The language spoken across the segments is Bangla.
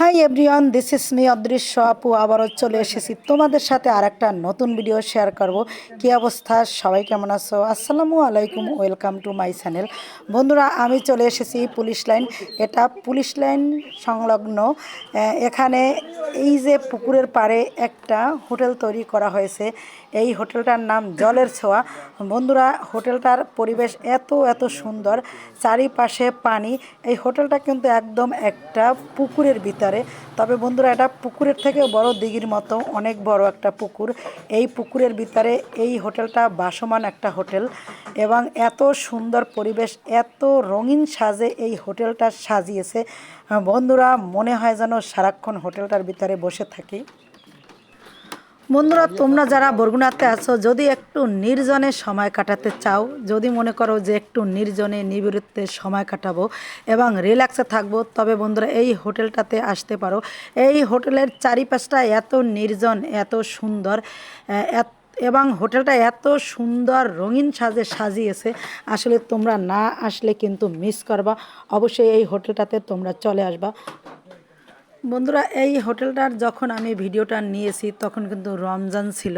Hi everyone this is me Adrishya আপু আবারও চলে এসেছি তোমাদের সাথে আর একটা নতুন ভিডিও শেয়ার করব। কী অবস্থা? সবাই কেমন আছো? আসসালামু আলাইকুম ওয়েলকাম টু মাই চ্যানেল বন্ধুরা, আমি চলে এসেছি পুলিশ লাইন। এটা পুলিশ লাইন সংলগ্ন। এখানে এই যে পুকুরের পাড়ে একটা হোটেল তৈরি করা হয়েছে। এই হোটেলটার নাম জলের ছোঁয়া। বন্ধুরা, হোটেলটার পরিবেশ এত এত সুন্দর। চারিপাশে পানি। এই হোটেলটা কিন্তু একদম একটা পুকুরের ভিতরে। তবে বন্ধুরা, এটা পুকুরের থেকে বড় দিঘির মতো অনেক বড় একটা পুকুর। এই পুকুরের ভিতরে এই হোটেলটা বাসমান একটা হোটেল এবং এত সুন্দর পরিবেশ, এত রঙিন সাজে এই হোটেলটা সাজিয়েছে। বন্ধুরা, মনে হয় যেন সারাক্ষণ হোটেলটার ভিতরে বসে থাকি। বন্ধুরা, তোমরা যারা বরগুনাতে আছো, যদি একটু নির্জনে সময় কাটাতে চাও, যদি মনে করো যে একটু নির্জনে নিবৃত্তে সময় কাটাবো এবং রিল্যাক্সে থাকব, তবে বন্ধুরা, এই হোটেলটাতে আসতে পারো। এই হোটেলের চারিপাশটা এত নির্জন, এত সুন্দর এত, এবং হোটেলটা এত সুন্দর রঙিন সাজে সাজিয়েছে। আসলে তোমরা না আসলে কিন্তু মিস করবা। অবশ্যই এই হোটেলটাতে তোমরা চলে আসবা। বন্ধুরা, এই হোটেলটার যখন আমি ভিডিওটা নিয়েছি, তখন কিন্তু রমজান ছিল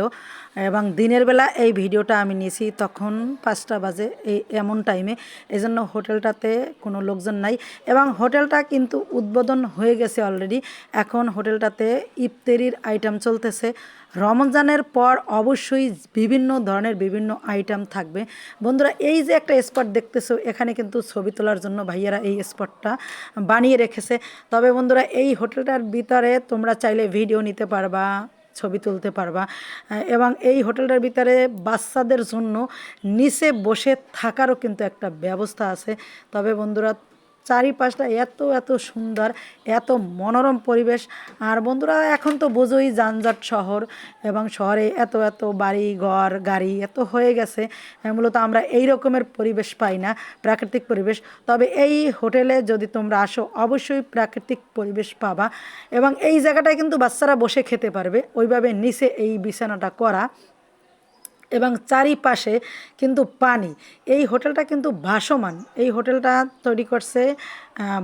এবং দিনের বেলা এই ভিডিওটা আমি নিয়েছি। তখন পাঁচটা বাজে এই এমন টাইমে। এজন্য হোটেলটাতে কোনো লোকজন নাই এবং হোটেলটা কিন্তু উদ্বোধন হয়ে গেছে অলরেডি। এখন হোটেলটাতে ইফতেরির আইটেম চলতেছে। রমজানের পর অবশ্যই বিভিন্ন ধরনের বিভিন্ন আইটেম থাকবে। বন্ধুরা, এই যে একটা স্পট দেখতেছো, এখানে কিন্তু ছবি তোলার জন্য ভাইয়ারা এই স্পটটা বানিয়ে রেখেছে। তবে বন্ধুরা, এই হোটেলটার ভিতরে তোমরা চাইলে ভিডিও নিতে পারবা, ছবি তুলতে পারবা। এবং এই হোটেলটার ভিতরে বাচ্চাদের জন্য নিচে বসে থাকারও কিন্তু একটা ব্যবস্থা আছে। তবে বন্ধুরা চারিপাশটা এত এত সুন্দর, এত মনোরম পরিবেশ। আর বন্ধুরা, এখন তো বোঝোই যানজট শহর এবং শহরে এত এত বাড়ি, ঘর, গাড়ি এত হয়ে গেছে মূলত আমরা এই রকমের পরিবেশ পাই না, প্রাকৃতিক পরিবেশ। তবে এই হোটেলে যদি তোমরা আসো, অবশ্যই প্রাকৃতিক পরিবেশ পাবা এবং এই জায়গাটায় কিন্তু বাচ্চারা বসে খেতে পারবে। ওইভাবে নিচে এই বিছানাটা করা। এবং চারিপাশে কিন্তু পানি। এই হোটেলটা কিন্তু ভাসমান। এই হোটেলটা তৈরি করছে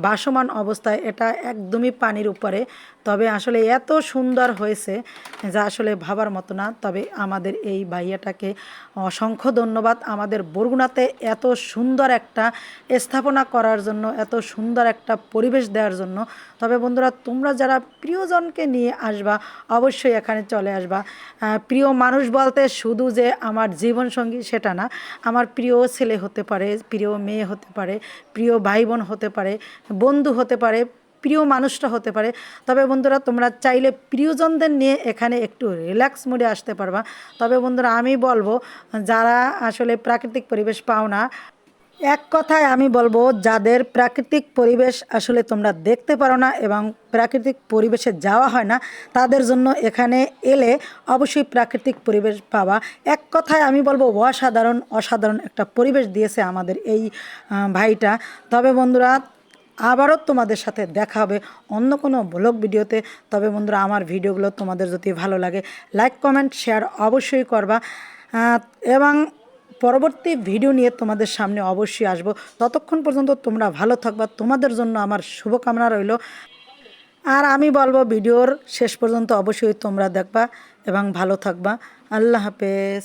ভাসমান অবস্থায়। এটা একদমই পানির উপরে। তবে আসলে এত সুন্দর হয়েছে যা আসলে ভাবার মতো না। তবে আমাদের এই ভাইয়াটাকে অসংখ্য ধন্যবাদ। আমাদের বরগুনাতে এত সুন্দর একটা স্থাপনা করার জন্য, এত সুন্দর একটা পরিবেশ দেওয়ার জন্য। তবে বন্ধুরা, তোমরা যারা প্রিয়জনকে নিয়ে আসবা, অবশ্যই এখানে চলে আসবা। প্রিয় মানুষ বলতে শুধু যে আমার জীবনসঙ্গী সেটা না। আমার প্রিয় ছেলে হতে পারে, প্রিয় মেয়ে হতে পারে, প্রিয় ভাই বোন হতে পারে, বন্ধু হতে পারে, প্রিয় মানুষটা হতে পারে। তবে বন্ধুরা, তোমরা চাইলে প্রিয়জনদের নিয়ে এখানে একটু রিল্যাক্স মুডে আসতে পারবা। তবে বন্ধুরা, আমি বলব, যারা আসলে প্রাকৃতিক পরিবেশ পাও না এক কথায় আমি বলব, যাদের প্রাকৃতিক পরিবেশ আসলে তোমরা দেখতে পারো না এবং প্রাকৃতিক পরিবেশে যাওয়া হয় না, তাদের জন্য এখানে এলে অবশ্যই প্রাকৃতিক পরিবেশ পাওয়া। এক কথায় আমি বলব, অসাধারণ অসাধারণ একটা পরিবেশ দিয়েছে আমাদের এই ভাইটা। তবে বন্ধুরা, আবারও তোমাদের সাথে দেখা হবে অন্য কোনো ব্লগ ভিডিওতে। তবে বন্ধুরা, আমার ভিডিওগুলো তোমাদের যদি ভালো লাগে লাইক কমেন্ট শেয়ার অবশ্যই করবা। এবং পরবর্তী ভিডিও নিয়ে তোমাদের সামনে অবশ্যই আসব। ততক্ষণ পর্যন্ত তোমরা ভালো থাকবা। তোমাদের জন্য আমার শুভকামনা রইল। আর আমি বলব ভিডিওর শেষ পর্যন্ত অবশ্যই তোমরা দেখবা এবং ভালো থাকবা। আল্লাহ হাফেজ।